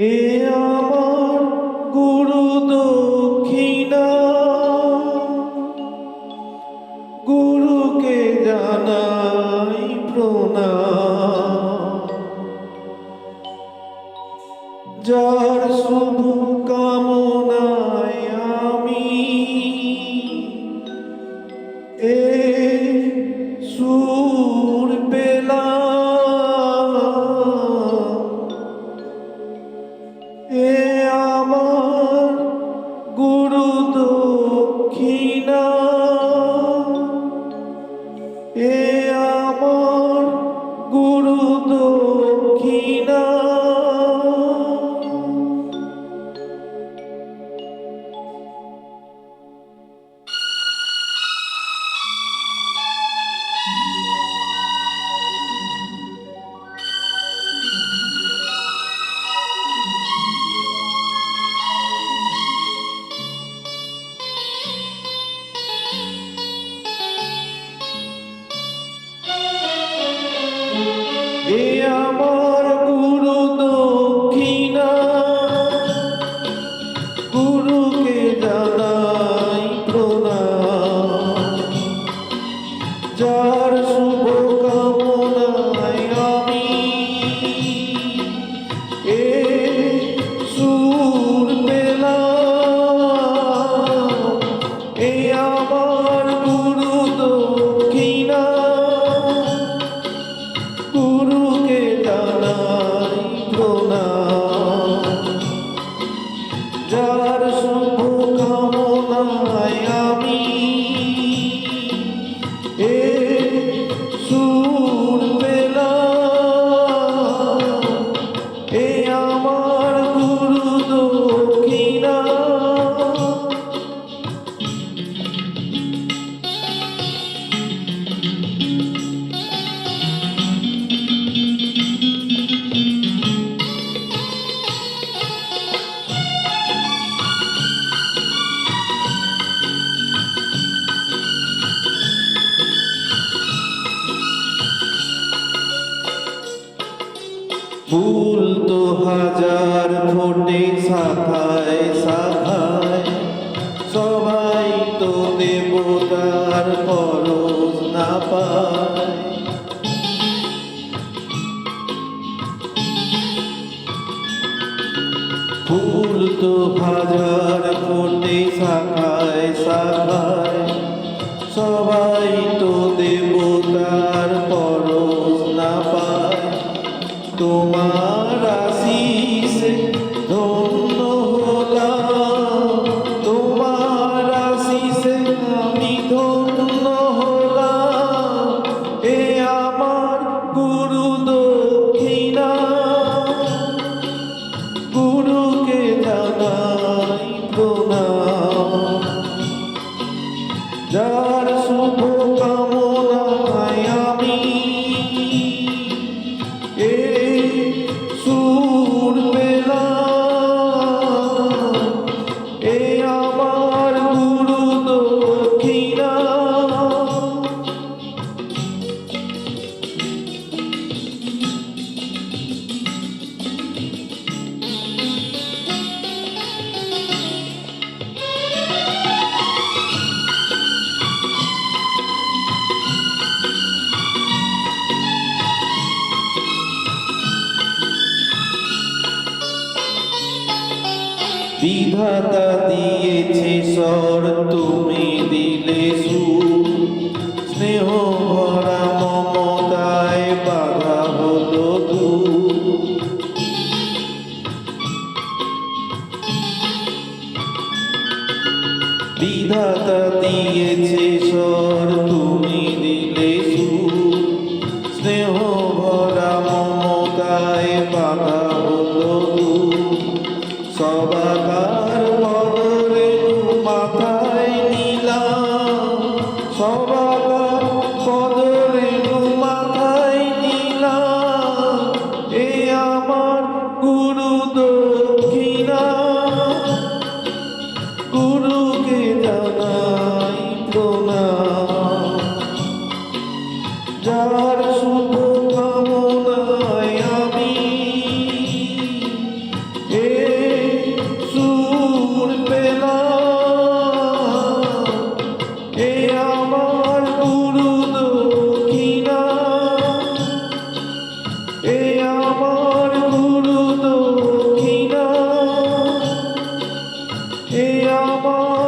এ আমার গুরুদ গুরুকে টানাই প্রণাম। ফুল তো ভাজার ফোটে থাকা বিধাতা দিয়েছে স্বর, তুমি দিলে সু স্নেহ ভরা মমতায় বাধা হলো তু বিধাতা দিয়েছে স্বর, তুমি দিলে সু স্নেহ ভরা মমতায় বাধা হলো তু সবাকা সব আমার গুরু দক্ষিণা এ আমার গুরু দক্ষিণা এ আমার